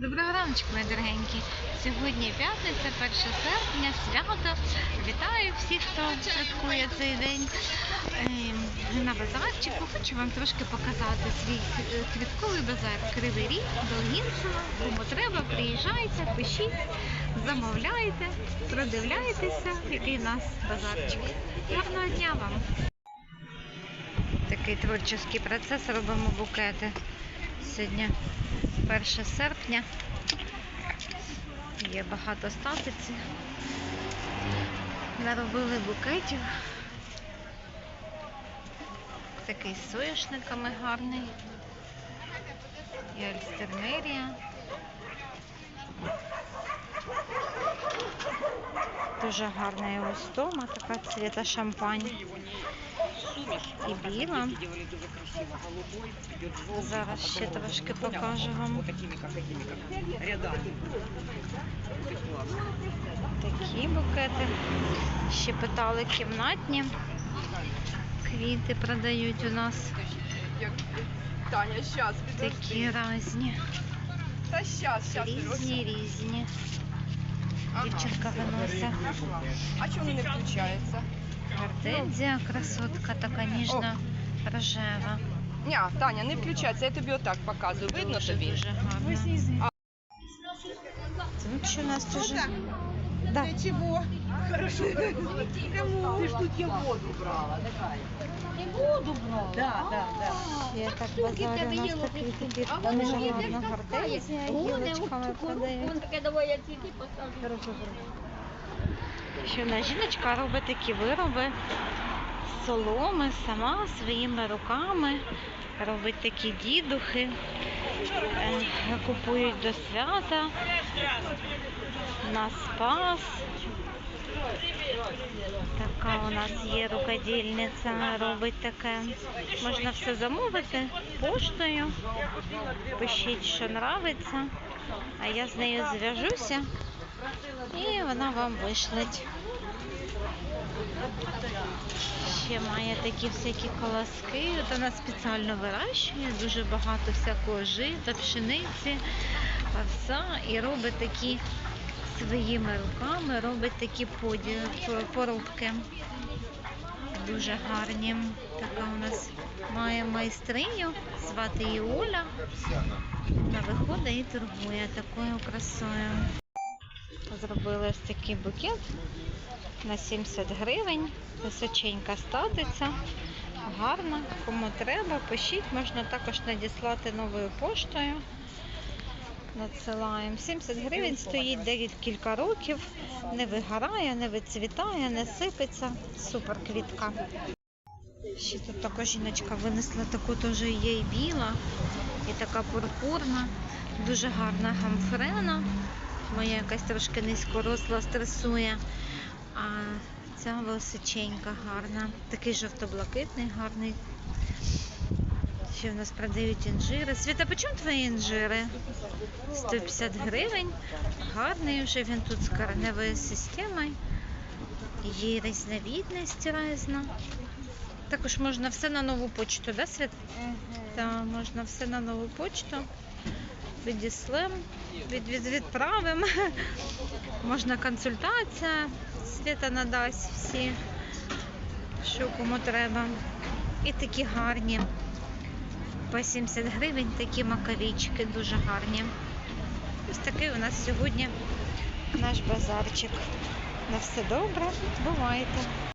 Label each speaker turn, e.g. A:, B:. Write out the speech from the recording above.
A: Доброго раночку, мої дорогенькі. Сьогодні п'ятниця, 1 серпня, свято. Вітаю всіх, хто святкує цей день. Ем, на базарчику. Хочу вам трошки показати свій е, квітковий базар Кривий Ріг, Долгінцево. Кому треба, приїжджайте, пишіть, замовляйте, продивляйтеся, який у нас базарчик. Гарного дня вам! Такий творчий процес робимо букети. Сьогодні 1 серпня. Є багато статиці. Наробили букетів. Такий з соняшниками гарний. І альстернерія. Дуже гарна його стома, така цвіта шампань. І біла. Зараз ще трошки покажу вам. Такі букети. Ще питали кімнатні. Квіти продають у нас.
B: Таня, сейчас,
A: Такі різні.
B: Да сейчас, сейчас,
A: Різні, різні. Дівчинка виносить.
B: А чому не включається?
A: Гортензія, красотка, така ніжна, рожева.
B: Ні, Таня, не включається, я тобі отак показую. Видно
A: Дуже,
B: тобі?
A: дуже гарна. Тут що у нас дуже... Да.
B: чого? Хорошо. Кому? Ти ж тут я воду брала, давай. І воду брала? Да, да, да.
A: Є так базарі у нас такі дуже гарна гортензія, гілочками продають. Що на жіночка робить такі вироби з соломи сама своїми руками. Робить такі дідухи, е, купують до свята, на спас. Така у нас є рукодільниця, робить таке. Можна все замовити поштою. Пишіть, що нравиться, а я з нею зв'яжуся і вона вам вишлеть. Ще має такі всякі колоски. Вона спеціально вирощує дуже багато всякого жита, пшениці, овса і робить такі своїми руками, робить такі поді, поробки. Дуже гарні. Така у нас має майстриню, звати її Оля. Вона виходить і торгує такою красою. Зробили ось такий букет на 70 гривень. Височенька статиця. Гарна. Кому треба, пишіть. Можна також надіслати новою поштою. Надсилаємо. 70 гривень стоїть декілька років. Не вигорає, не вицвітає, не сипеться. Супер квітка. Ще тут також жіночка винесла таку теж є і біла, і така пурпурна. Дуже гарна гамфрена. Моя якась трошки низькоросла стресує. А ця височенька гарна. Такий жовто-блакитний, гарний. Ще в нас продають інжири. Світа, по чому твої інжири? 150 гривень. Гарний вже він тут з кореневою системою. Є різновідність різна. Також можна все на нову почту, да, Світ? Так, можна все на нову почту. Відіслем, від, від, відправимо. Можна консультація. Світа надасть всі, що кому треба. І такі гарні. По 70 гривень такі макавічки дуже гарні. Ось такий у нас сьогодні наш базарчик. На все добре, бувайте!